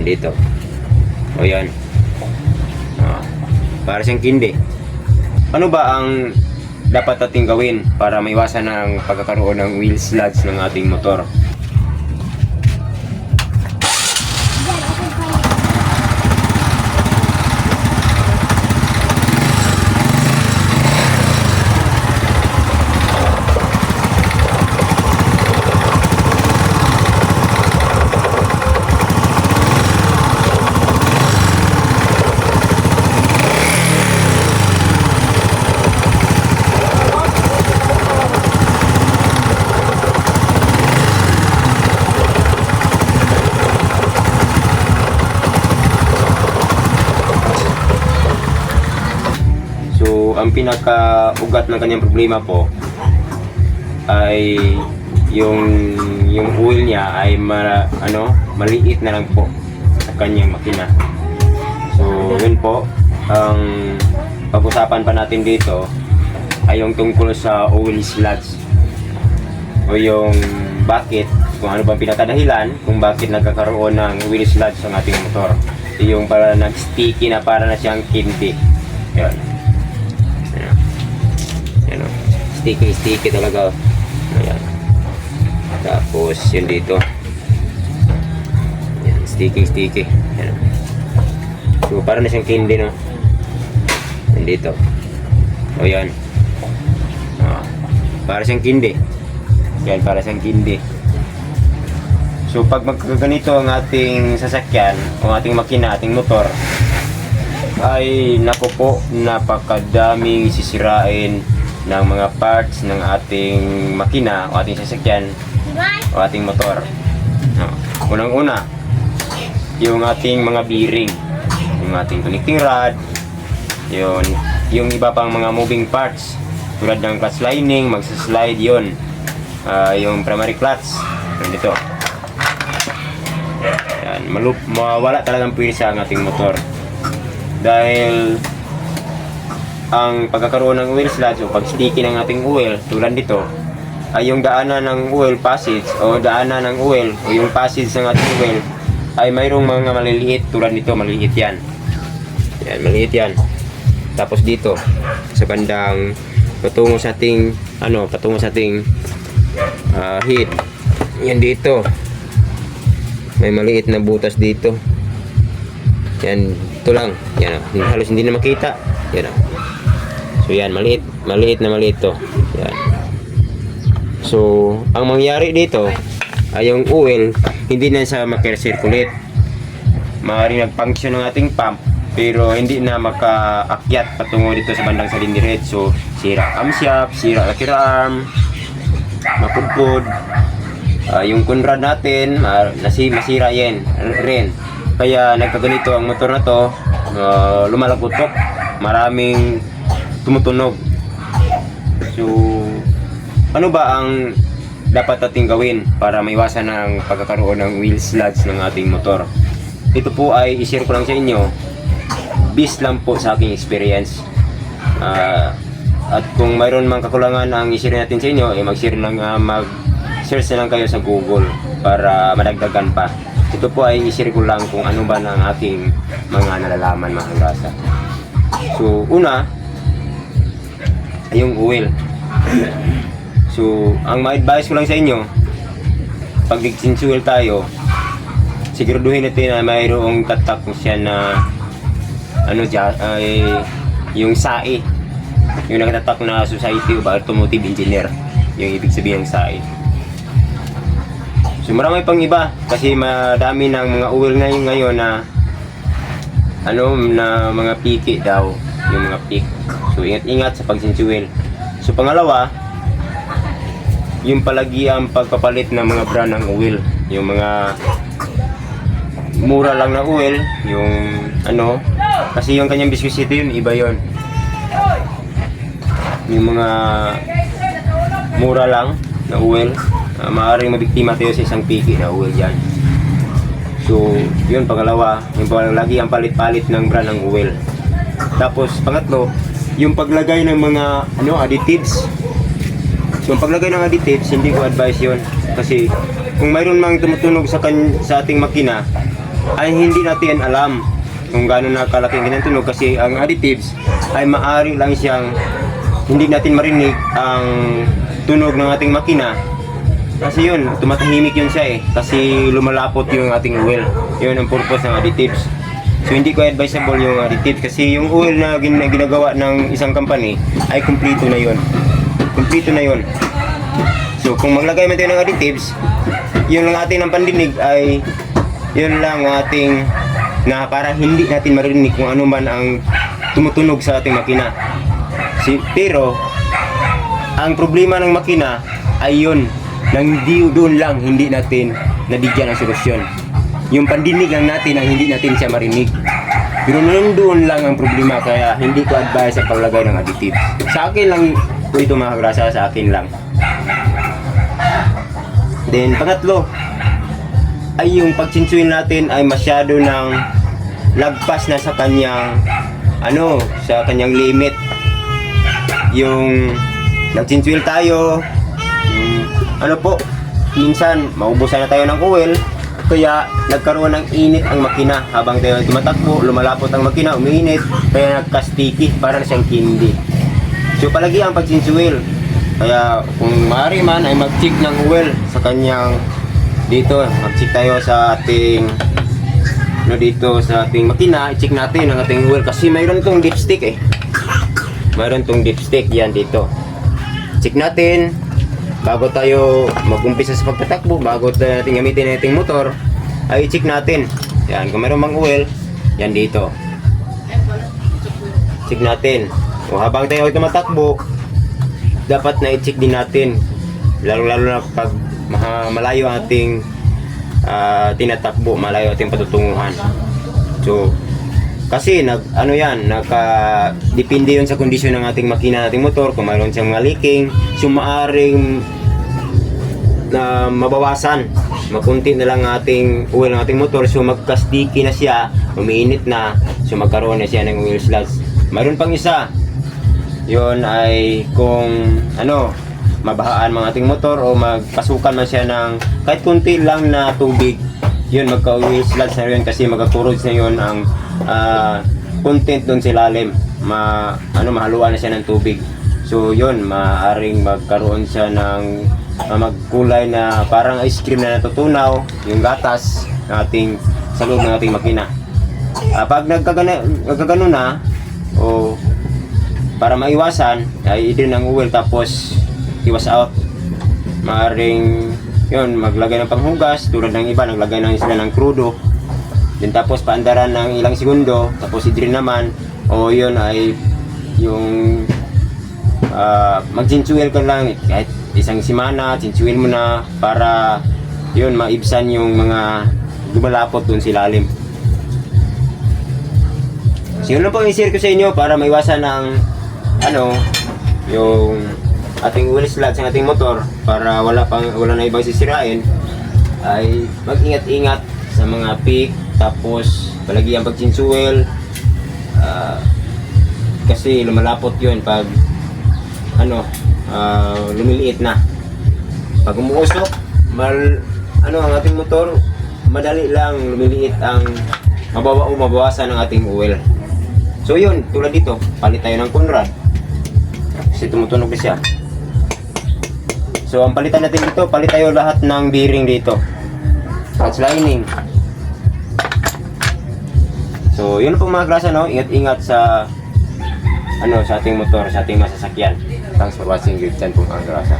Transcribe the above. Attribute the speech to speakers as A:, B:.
A: Dito. O yan. Ah, para siyang kindi. Ano ba ang dapat nating gawin para maiwasan ang pagkakaroon ng wheel sludge ng ating motor? Ang pinaka-ugat ng kanyang problema po ay yung yung oil niya ay ma, ano, maliit na lang po sa kanyang makina. So, yun po ang pag-usapan pa natin dito ay yung tungkol sa oil sludge o yung bakit kung ano bang pinakadahilan kung bakit nagkakaroon ng oil sludge ang ating motor. Yung para nag-sticky na para na siyang kindi. Yan. Sticky, sticky talaga. o. Ayan. Tapos, yun dito. Ayan, sticky, sticky. Ayan. So, para na siyang candy, no? Yan dito. O, yan. Ah, para siyang candy. Yan, para siyang candy. So, pag magkaganito ang ating sasakyan, o ating makina, ating motor, ay nako po napakadaming sisirain ng mga parts ng ating makina o ating sasakyan o ating motor. No. Unang-una, yung ating mga bearing, yung ating connecting rod, yun, yung iba pang mga moving parts tulad ng clutch lining, magsaslide yun. Ah, yung primary clutch, yun dito. Yan, malup, mawala talagang pwisa ang ating motor dahil ang pagkakaroon ng oil sludge o pag-sticky ng ating oil tulad dito ay yung daanan ng oil passage o daanan ng oil o yung passage ng ating oil ay mayroong mga maliliit tulad nito maliliit yan yan maliit yan tapos dito sa bandang patungo sa ating ano patungo sa ating ah, heat yan dito may maliit na butas dito yan, ito lang. Yan, halos hindi na makita. Yan, oh. So, yan, maliit. Maliit na maliit to. Yan. So, ang mangyari dito ay yung oil, hindi na sa makircirculate. Maaaring nag-function ng ating pump, pero hindi na makaakyat patungo dito sa bandang cylinder head. So, sira camshaft, sira lakir arm, mapudpud. Ah, yung kunrad natin, ah, nasi, masira yan, rin. Kaya nagkaganito ang motor na to, uh, lumalagutok, maraming tumutunog. So, ano ba ang dapat nating gawin para maiwasan ang pagkakaroon ng wheel sludge ng ating motor? Ito po ay i-share ko lang sa inyo, based lang po sa aking experience. Ah, at kung mayroon mang kakulangan ang i-share natin sa inyo, eh mag-share lang, ah, mag-search na lang kayo sa Google para madagdagan pa. Ito po ay i-share ko lang kung ano ba ng aking mga nalalaman mga. So, una, ay yung oil. So, ang ma-advise ko lang sa inyo, pag nagsinsuel tayo, siguraduhin natin na mayroong tatak siya na ano dyan, ay yung SAE. Yung nakatatak na Society of Automotive Engineer. Yung ibig sabihin ng SAE. So marami pang iba kasi madami ng mga oil ngayon ngayon na ano na mga piki daw, yung mga pik. So ingat-ingat sa pagsinsuel. So pangalawa, yung palagi ang pagpapalit ng mga brand ng oil, yung mga mura lang na oil, yung ano, kasi yung kanyang viscosity yun, iba yon Yung mga mura lang na oil, uh, maaaring mabiktima tayo sa isang piki na oil dyan. So, yun, pangalawa, yung palagi ang palit-palit ng brand ng oil. Tapos, pangatlo, yung paglagay ng mga ano additives. So, yung paglagay ng additives, hindi ko advise yun. Kasi, kung mayroon mang tumutunog sa, kan sa ating makina, ay hindi natin alam kung gaano na kalaking kanyang tunog. Kasi ang additives ay maari lang siyang hindi natin marinig ang tunog ng ating makina. Kasi yun, tumatahimik yun siya eh. Kasi lumalapot yung ating oil yun ang purpose ng additives so hindi ko advisable yung additives kasi yung oil na gin- na ginagawa ng isang company ay kumpleto na yun. Kumpleto na yun. So kung maglagay man tayo ng additives yun lang ating ng pandinig ay yun lang ang ating na para hindi natin marinig kung ano man ang tumutunog sa ating makina. Si, pero ang problema ng makina ay yun nang di doon lang hindi natin nabigyan ng solusyon yung pandinig natin ang hindi natin siya marinig. Pero nung doon lang ang problema kaya hindi ko advise sa paglagay ng additive. Sa akin lang po ito mga sa akin lang. Then pangatlo ay yung pagchinsuin natin ay masyado ng lagpas na sa kanyang ano sa kanyang limit. Yung nagchinsuil tayo yung, ano po minsan maubusan na tayo ng oil kaya nagkaroon ng init ang makina. Habang tayo tumatakbo lumalapot ang makina umiinit kaya nagka-sticky para siyang candy so palagi ang pagchinsuil kaya kung maaari man ay mag-check ng oil sa kanyang dito. Mag-check tayo sa ating no dito sa ating makina. I-check natin ang ating oil kasi mayroon tong dipstick eh. Mayroon tong dipstick yan dito. Check natin bago tayo mag-umpisa sa pagtatakbo bago natin gamitin ang ating motor ay i-check natin. Yan kung mayroon mang oil yan dito. Check natin. O habang tayo ay tumatakbo dapat na i-check din natin. Lalo lalo na pag malayo ating ah, tinatakbo malayo ating patutunguhan. So kasi nag ano yan naka depende yun sa kondisyon ng ating makina ating motor kung mayroon siyang mga leaking so maaring na mabawasan. Makunti na lang ang ating oil ng ating motor so magka-sticky na siya umiinit na so magkaroon na siya ng oil sludge mayroon pang isa. Yon ay kung ano mabahaan mga ating motor o magpasukan man siya ng kahit kunti lang na tubig yun magka-oil sludge na yun kasi magka-corrodes na yun ang ah, content doon sa ilalim. Ma ano mahaluan na siya ng tubig. So yun maaring magkaroon siya ng ah, magkulay na parang ice cream na natutunaw yung gatas ng ating sa loob ng ating makina. Ah, pag nagkagana, nagkagano na o para maiwasan ay idin ng oil tapos iwas out. Maaring yun maglagay ng panghugas tulad ng iba naglagay ng sila ng crudo din tapos paandaran ng ilang segundo tapos idrin naman o yun ay yung uh, mag-chinsuil ka lang kahit isang simana chinsuil mo na para yun maibsan yung mga lumalapot dun sa ilalim. So yun lang po yung share ko sa inyo para maiwasan ng ano yung ating wheel slot sa ating motor para wala pang wala na ibang sisirain ay mag-ingat-ingat sa mga peak tapos palagi ang pagchinsuel ah, kasi lumalapot yun pag ano ah, lumiliit na pag umuusok mal ano ang ating motor madali lang lumiliit ang mabawa o mabawasan ng ating oil So yun, tulad dito, palit tayo ng Conrad. Kasi tumutunog na siya. So ang palitan natin dito, palit tayo lahat ng bearing dito. Clutch lining. So yun po mga klasa no, ingat-ingat sa ano sa ating motor, sa ating masasakyan. Thanks for watching, good time po mga klasa.